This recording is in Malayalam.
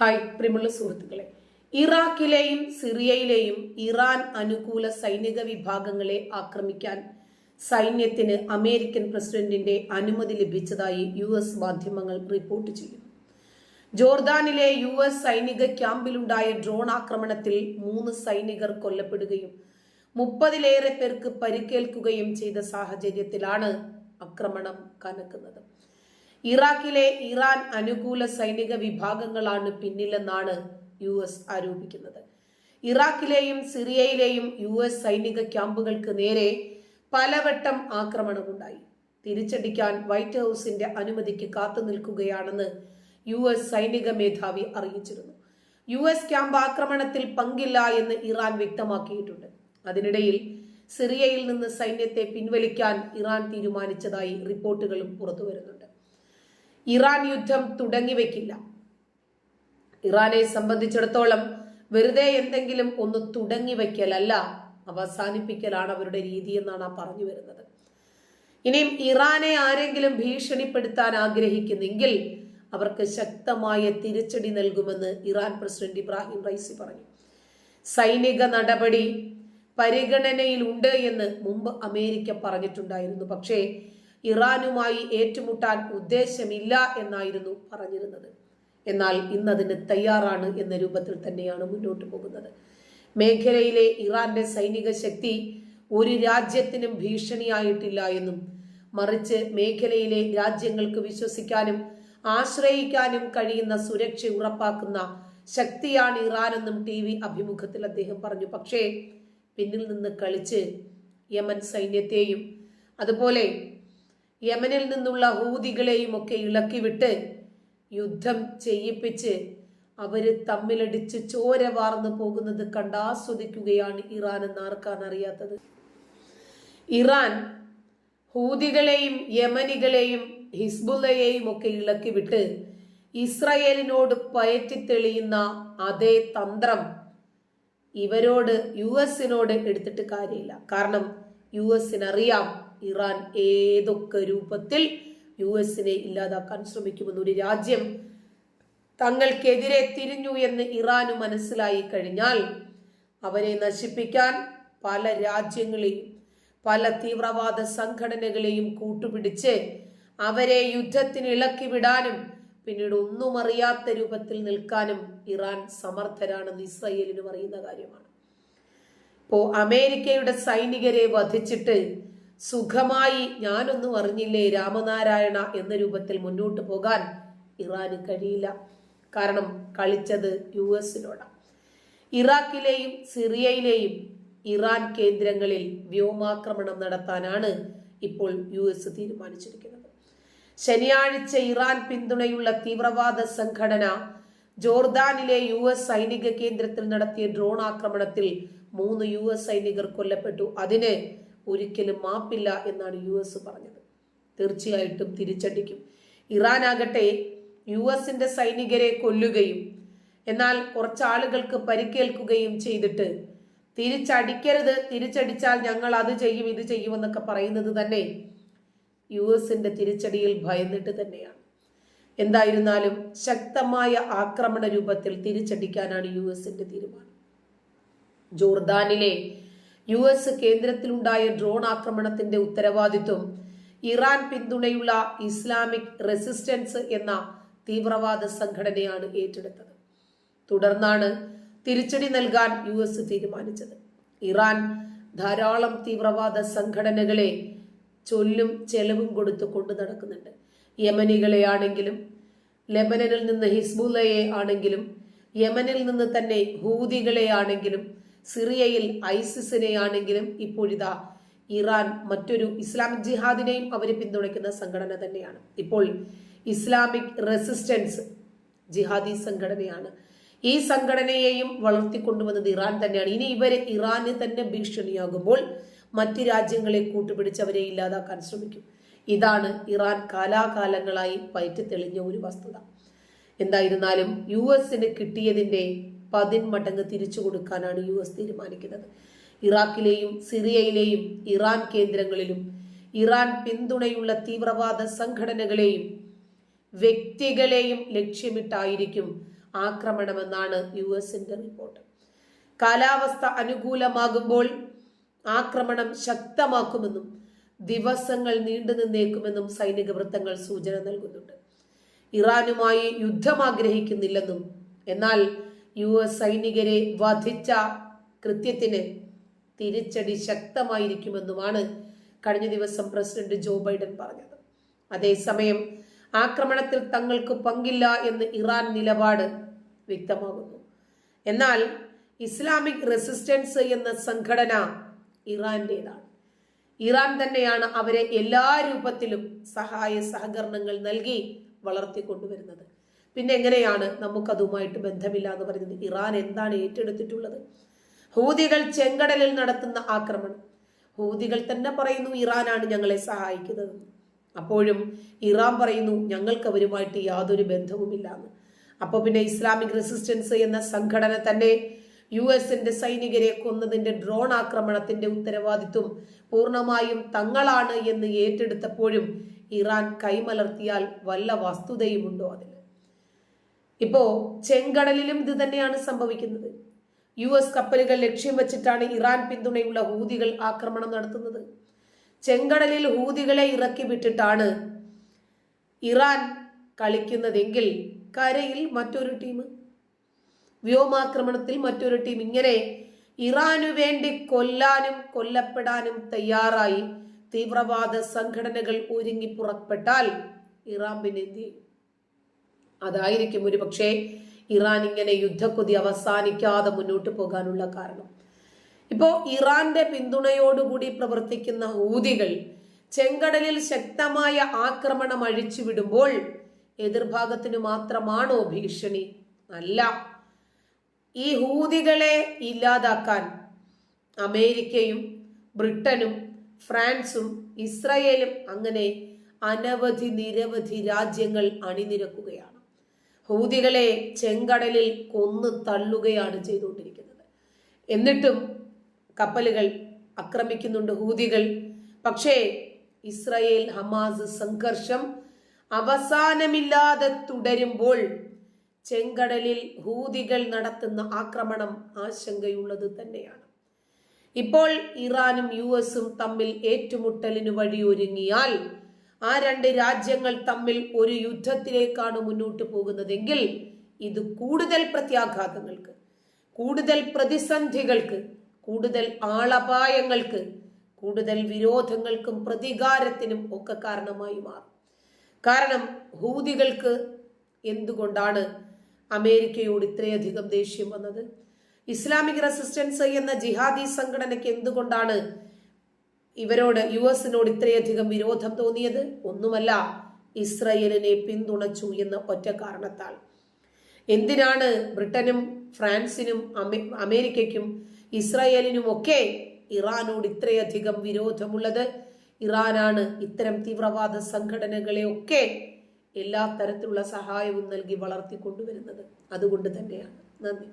ഹായ് പ്രിയമുള്ള സുഹൃത്തുക്കളെ. ഇറാഖിലെയും സിറിയയിലെയും ഇറാൻ അനുകൂല സൈനിക വിഭാഗങ്ങളെ ആക്രമിക്കാൻ സൈന്യത്തിന് അമേരിക്കൻ പ്രസിഡന്റിന്റെ അനുമതി ലഭിച്ചതായി യു എസ് മാധ്യമങ്ങൾ റിപ്പോർട്ട് ചെയ്യുന്നു ജോർദാനിലെ യു എസ് സൈനിക ക്യാമ്പിലുണ്ടായ ഡ്രോൺ ആക്രമണത്തിൽ മൂന്ന് സൈനികർ കൊല്ലപ്പെടുകയും മുപ്പതിലേറെ പേർക്ക് പരിക്കേൽക്കുകയും ചെയ്ത സാഹചര്യത്തിലാണ് ആക്രമണം കനക്കുന്നത്. ഇറാഖിലെ ഇറാൻ അനുകൂല സൈനിക വിഭാഗങ്ങളാണ് പിന്നിലെന്നാണ് യു എസ് ആരോപിക്കുന്നത്. ഇറാഖിലെയും സിറിയയിലെയും യു എസ് സൈനിക ക്യാമ്പുകൾക്ക് നേരെ പലവട്ടം ആക്രമണമുണ്ടായി. തിരിച്ചടിക്കാൻ വൈറ്റ് ഹൗസിന്റെ അനുമതിക്ക് കാത്തു നിൽക്കുകയാണെന്ന് യു എസ് സൈനിക മേധാവി അറിയിച്ചിരുന്നു. യു എസ് ക്യാമ്പ് ആക്രമണത്തിൽ പങ്കില്ല എന്ന് ഇറാൻ വ്യക്തമാക്കിയിട്ടുണ്ട്. അതിനിടയിൽ സിറിയയിൽ നിന്ന് സൈന്യത്തെ പിൻവലിക്കാൻ ഇറാൻ തീരുമാനിച്ചതായി റിപ്പോർട്ടുകളും പുറത്തുവരുന്നുണ്ട്. ഇറാൻ യുദ്ധം തുടങ്ങിവെക്കില്ല ഇറാനെ സംബന്ധിച്ചിടത്തോളം വെറുതെ എന്തെങ്കിലും ഒന്ന് തുടങ്ങി വയ്ക്കലല്ല അവസാനിപ്പിക്കലാണ് അവരുടെ രീതി എന്നാണ് ആ പറഞ്ഞു വരുന്നത്. ഇനിയും ഇറാനെ ആരെങ്കിലും ഭീഷണിപ്പെടുത്താൻ ആഗ്രഹിക്കുന്നെങ്കിൽ അവർക്ക് ശക്തമായ തിരിച്ചടി നൽകുമെന്ന് ഇറാൻ പ്രസിഡന്റ് ഇബ്രാഹിം റൈസി പറഞ്ഞു. സൈനിക നടപടി പരിഗണനയിലുണ്ട് എന്ന് മുമ്പ് അമേരിക്ക പറഞ്ഞിട്ടുണ്ടായിരുന്നു. പക്ഷേ ഇറാനുമായി ഏറ്റുമുട്ടാൻ ഉദ്ദേശമില്ല എന്നായിരുന്നു പറഞ്ഞിരുന്നത്. എന്നാൽ ഇന്നതിന് തയ്യാറാണ് എന്ന രൂപത്തിൽ തന്നെയാണ് മുന്നോട്ട് പോകുന്നത്. മേഖലയിലെ ഇറാന്റെ സൈനിക ശക്തി ഒരു രാജ്യത്തിനും ഭീഷണിയായിട്ടില്ല എന്നും മറിച്ച് മേഖലയിലെ രാജ്യങ്ങൾക്ക് വിശ്വസിക്കാനും ആശ്രയിക്കാനും കഴിയുന്ന സുരക്ഷ ഉറപ്പാക്കുന്ന ശക്തിയാണ് ഇറാനെന്നും ടി വി അഭിമുഖത്തിൽ അദ്ദേഹം പറഞ്ഞു. പക്ഷേ പിന്നിൽ നിന്ന് കളിച്ച് യമൻ സൈന്യത്തെയും അതുപോലെ യമനിൽ നിന്നുള്ള ഹൂതികളെയും ഒക്കെ ഇളക്കിവിട്ട് യുദ്ധം ചെയ്യിപ്പിച്ച് അവർ തമ്മിലടിച്ച് ചോര വാർന്നു പോകുന്നത് കണ്ടാസ്വദിക്കുകയാണ് ഇറാൻ എന്ന് ആർക്കാണ് അറിയാത്തത്. ഇറാൻ ഹൂതികളെയും യമനികളെയും ഹിസ്ബുല്ലയെയും ഒക്കെ ഇളക്കിവിട്ട് ഇസ്രയേലിനോട് പയറ്റിത്തെളിയുന്ന അതേ തന്ത്രം ഇവരോട് യു എസിനോട് എടുത്തിട്ട് കാര്യമില്ല. കാരണം യു എസിനറിയാം ഇറാൻ ഏതൊക്കെ രൂപത്തിൽ യു എസിനെ ഇല്ലാതാക്കാൻ ശ്രമിക്കുമെന്ന് ഒരു രാജ്യം തങ്ങൾക്കെതിരെ തിരിഞ്ഞു എന്ന് ഇറാന് മനസ്സിലായി കഴിഞ്ഞാൽ അവരെ നശിപ്പിക്കാൻ പല രാജ്യങ്ങളെയും പല തീവ്രവാദ സംഘടനകളെയും കൂട്ടുപിടിച്ച് അവരെ യുദ്ധത്തിന് ഇളക്കി വിടാനും പിന്നീട് ഒന്നും അറിയാത്ത രൂപത്തിൽ നിൽക്കാനും ഇറാൻ സമർത്ഥരാണെന്ന് ഇസ്രയേലിന് പറയുന്ന കാര്യമാണ്. ഇപ്പോ അമേരിക്കയുടെ സൈനികരെ വധിച്ചിട്ട് സുഖമായി ഞാനൊന്നും അറിഞ്ഞില്ലേ രാമനാരായണ എന്ന രൂപത്തിൽ മുന്നോട്ട് പോകാൻ? ഇറാന് കഴിയില്ല. കാരണം കളിച്ചത് യു എസിനോടാണ് ഇറാഖിലെയും സിറിയയിലെയും ഇറാൻ കേന്ദ്രങ്ങളിൽ വ്യോമാക്രമണം നടത്താനാണ് ഇപ്പോൾ യു എസ് തീരുമാനിച്ചിരിക്കുന്നത്. ശനിയാഴ്ച ഇറാൻ പിന്തുണയുള്ള തീവ്രവാദ സംഘടന ജോർദാനിലെ യു എസ് സൈനിക കേന്ദ്രത്തിൽ നടത്തിയ ഡ്രോൺ ആക്രമണത്തിൽ മൂന്ന് യു എസ് സൈനികർ കൊല്ലപ്പെട്ടു. അതിന് ഒരിക്കലും മാപ്പില്ല എന്നാണ് യു എസ് പറഞ്ഞത്. തീർച്ചയായിട്ടും തിരിച്ചടിക്കും. ഇറാൻ ആകട്ടെ യു എസിന്റെ സൈനികരെ കൊല്ലുകയും എന്നാൽ കുറച്ചാളുകൾക്ക് പരിക്കേൽക്കുകയും ചെയ്തിട്ട് തിരിച്ചടിക്കരുത് തിരിച്ചടിച്ചാൽ ഞങ്ങൾ അത് ചെയ്യും ഇത് ചെയ്യുമെന്നൊക്കെ പറയുന്നത് തന്നെ യു എസിന്റെ തിരിച്ചടിയിൽ ഭയന്നിട്ട് തന്നെയാണ്. എന്തായിരുന്നാലും ശക്തമായ ആക്രമണ രൂപത്തിൽ തിരിച്ചടിക്കാനാണ് യു എസിന്റെ തീരുമാനം. ജോർദാനിലെ യു എസ് കേന്ദ്രത്തിലുണ്ടായ ഡ്രോൺ ആക്രമണത്തിന്റെ ഉത്തരവാദിത്വം ഇറാൻ പിന്തുണയുള്ള ഇസ്ലാമിക് റെസിസ്റ്റൻസ് എന്ന തീവ്രവാദ സംഘടനയാണ് ഏറ്റെടുത്തത്. തുടർന്നാണ് തിരിച്ചടി നൽകാൻ യു എസ് തീരുമാനിച്ചത്. ഇറാൻ ധാരാളം തീവ്രവാദ സംഘടനകളെ ചൊല്ലും ചെലവും കൊടുത്ത് കൊണ്ടു നടക്കുന്നുണ്ട്. യമനികളെ ആണെങ്കിലും ലെബനനിൽ നിന്ന് ഹിസ്ബുല്ലയെ ആണെങ്കിലും യമനിൽ നിന്ന് തന്നെ ഹൂതികളെ ആണെങ്കിലും സിറിയയിൽ ഐസിസിനെ ആണെങ്കിലും ഇപ്പോഴിതാ ഇറാൻ മറ്റൊരു ഇസ്ലാമിക് ജിഹാദിനെയും അവർ പിന്തുണയ്ക്കുന്ന സംഘടന തന്നെയാണ്. ഇപ്പോൾ ഇസ്ലാമിക് റെസിസ്റ്റൻസ് ജിഹാദി സംഘടനയാണ്. ഈ സംഘടനയെയും വളർത്തിക്കൊണ്ടുവന്നത് ഇറാൻ തന്നെയാണ്. ഇനി ഇവരെ ഇറാന് തന്നെ ഭീഷണിയാകുമ്പോൾ മറ്റ് രാജ്യങ്ങളെ കൂട്ടുപിടിച്ച് അവരെ ഇല്ലാതാക്കാൻ ശ്രമിക്കും. ഇതാണ് ഇറാൻ കാലാകാലങ്ങളായി പയറ്റി തെളിഞ്ഞ ഒരു വസ്തുത. എന്തായിരുന്നാലും യു എസിന് കിട്ടിയതിന്റെ പതിന്മടങ്ങ് തിരിച്ചു കൊടുക്കാനാണ് യു എസ് തീരുമാനിക്കുന്നത്. ഇറാഖിലെയും സിറിയയിലെയും ഇറാൻ കേന്ദ്രങ്ങളിലും ഇറാൻ പിന്തുണയുള്ള തീവ്രവാദ സംഘടനകളെയും വ്യക്തികളെയും ലക്ഷ്യമിട്ടായിരിക്കും ആക്രമണമെന്നാണ് യു എസിന്റെ റിപ്പോർട്ട്. കാലാവസ്ഥ അനുകൂലമാകുമ്പോൾ ആക്രമണം ശക്തമാക്കുമെന്നും ദിവസങ്ങൾ നീണ്ടു നിന്നേക്കുമെന്നും സൈനിക വൃത്തങ്ങൾ സൂചന നൽകുന്നുണ്ട്. ഇറാനുമായി യുദ്ധം ആഗ്രഹിക്കുന്നില്ലെന്നും എന്നാൽ യു എസ് സൈനികരെ വധിച്ച കൃത്യത്തിന് തിരിച്ചടി ശക്തമായിരിക്കുമെന്നുമാണ് കഴിഞ്ഞ ദിവസം പ്രസിഡന്റ് ജോ ബൈഡൻ പറഞ്ഞത്. അതേസമയം ആക്രമണത്തിൽ തങ്ങൾക്ക് പങ്കില്ല എന്ന് ഇറാൻ നിലപാട് വ്യക്തമാകുന്നു. എന്നാൽ ഇസ്ലാമിക് റെസിസ്റ്റൻസ് എന്ന സംഘടന ഇറാന്റേതാണ്. ഇറാൻ തന്നെയാണ് അവരെ എല്ലാ രൂപത്തിലും സഹായ സഹകരണങ്ങൾ നൽകി വളർത്തിക്കൊണ്ടുവരുന്നത്. പിന്നെ എങ്ങനെയാണ് നമുക്കതുമായിട്ട് ബന്ധമില്ല എന്ന് പറയുന്നത്? ഇറാൻ എന്താണ് ഏറ്റെടുത്തിട്ടുള്ളത്? ഹൂതികൾ ചെങ്കടലിൽ നടത്തുന്ന ആക്രമണം. ഹൂതികൾ തന്നെ പറയുന്നു ഇറാനാണ് ഞങ്ങളെ സഹായിക്കുന്നത്. അപ്പോഴും ഇറാൻ പറയുന്നു ഞങ്ങൾക്ക് അവരുമായിട്ട് യാതൊരു ബന്ധവുമില്ല എന്ന് അപ്പോൾ പിന്നെ ഇസ്ലാമിക് റെസിസ്റ്റൻസ് എന്ന സംഘടന തന്നെ യു എസിന്റെ സൈനികരെ കൊന്നതിന്റെ ഡ്രോൺ ആക്രമണത്തിന്റെ ഉത്തരവാദിത്വം പൂർണമായും തങ്ങളാണ് എന്ന് ഏറ്റെടുത്തപ്പോഴും ഇറാൻ കൈമലർത്തിയാൽ വല്ല വസ്തുതയുമുണ്ടോ അതിൽ ഇപ്പോ ചെങ്കടലിലും ഇത് തന്നെയാണ് സംഭവിക്കുന്നത്. യു എസ് കപ്പലുകൾ ലക്ഷ്യം വെച്ചിട്ടാണ് ഇറാൻ പിന്തുണയുള്ള ഹൂതികൾ ആക്രമണം നടത്തുന്നത്. ചെങ്കടലിൽ ഹൂതികളെ ഇറക്കി വിട്ടിട്ടാണ് ഇറാൻ കളിക്കുന്നതെങ്കിൽ കരയിൽ മറ്റൊരു ടീം. വ്യോമാക്രമണത്തിൽ മറ്റൊരു ടീം. ഇങ്ങനെ ഇറാനു വേണ്ടി കൊല്ലാനും കൊല്ലപ്പെടാനും തയ്യാറായി തീവ്രവാദ സംഘടനകൾ ഒരുങ്ങി പുറപ്പെട്ടാൽ ഇറാൻ പിന്നെ എന്ത് ചെയ്യും? അതായിരിക്കും ഒരു പക്ഷേ ഇറാൻ ഇങ്ങനെ യുദ്ധക്കൊതി അവസാനിക്കാതെ മുന്നോട്ട് പോകാനുള്ള കാരണം. ഇപ്പോ ഇറാന്റെ പിന്തുണയോടുകൂടി പ്രവർത്തിക്കുന്ന ഊതികൾ ചെങ്കടലിൽ ശക്തമായ ആക്രമണം അഴിച്ചുവിടുമ്പോൾ എതിർഭാഗത്തിന് മാത്രമാണോ ഭീഷണി? അല്ല. ഈ ഹൂതികളെ ഇല്ലാതാക്കാൻ അമേരിക്കയും ബ്രിട്ടനും ഫ്രാൻസും ഇസ്രയേലും അങ്ങനെ അനവധി നിരവധി രാജ്യങ്ങൾ അണിനിരക്കുകയാണ്. ഹൂതികളെ ചെങ്കടലിൽ കൊന്നു തള്ളുകയാണ് ചെയ്തുകൊണ്ടിരിക്കുന്നത്. എന്നിട്ടും കപ്പലുകൾ ആക്രമിക്കുന്നുണ്ട് ഹൂതികൾ. പക്ഷേ ഇസ്രയേൽ ഹമാസ് സംഘർഷം അവസാനമില്ലാതെ തുടരുമ്പോൾ ചെങ്കടലിൽ ഹൂതികൾ നടത്തുന്ന ആക്രമണം ആശങ്കയുള്ളത് തന്നെയാണ്. ഇപ്പോൾ ഇറാനും യു എസും തമ്മിൽ ഏറ്റുമുട്ടലിന് വഴിയൊരുങ്ങിയാൽ ആ രണ്ട് രാജ്യങ്ങൾ തമ്മിൽ ഒരു യുദ്ധത്തിലേക്കാണ് മുന്നോട്ട് പോകുന്നതെങ്കിൽ ഇത് കൂടുതൽ പ്രത്യാഘാതങ്ങൾക്ക് കൂടുതൽ പ്രതിസന്ധികൾക്ക് കൂടുതൽ ആളപായങ്ങൾക്ക് കൂടുതൽ വിരോധങ്ങൾക്കും പ്രതികാരത്തിനും ഒക്കെ കാരണമായി മാറും. കാരണം ഹൂതികൾക്ക് എന്തുകൊണ്ടാണ് അമേരിക്കയോട് ഇത്രയധികം ദേഷ്യം വന്നത്? ഇസ്ലാമിക് റെസിസ്റ്റൻസ് എന്ന ജിഹാദി സംഘടനയ്ക്ക് എന്തുകൊണ്ടാണ് ഇവരോട് യു എസിനോട് ഇത്രയധികം വിരോധം തോന്നിയത് ഒന്നുമല്ല ഇസ്രയേലിനെ പിന്തുണച്ചു എന്ന ഒറ്റ കാരണത്താൽ. എന്തിനാണ് ബ്രിട്ടനും ഫ്രാൻസിനും അമേരിക്കയ്ക്കും ഇസ്രയേലിനുമൊക്കെ ഇറാനോട് ഇത്രയധികം വിരോധമുള്ളത്? ഇറാനാണ് ഇത്തരം തീവ്രവാദ സംഘടനകളെ ഒക്കെ എല്ലാ തരത്തിലുള്ള സഹായവും നൽകി വളർത്തിക്കൊണ്ടുവരുന്നത്. അതുകൊണ്ട് തന്നെയാണ്. നന്ദി.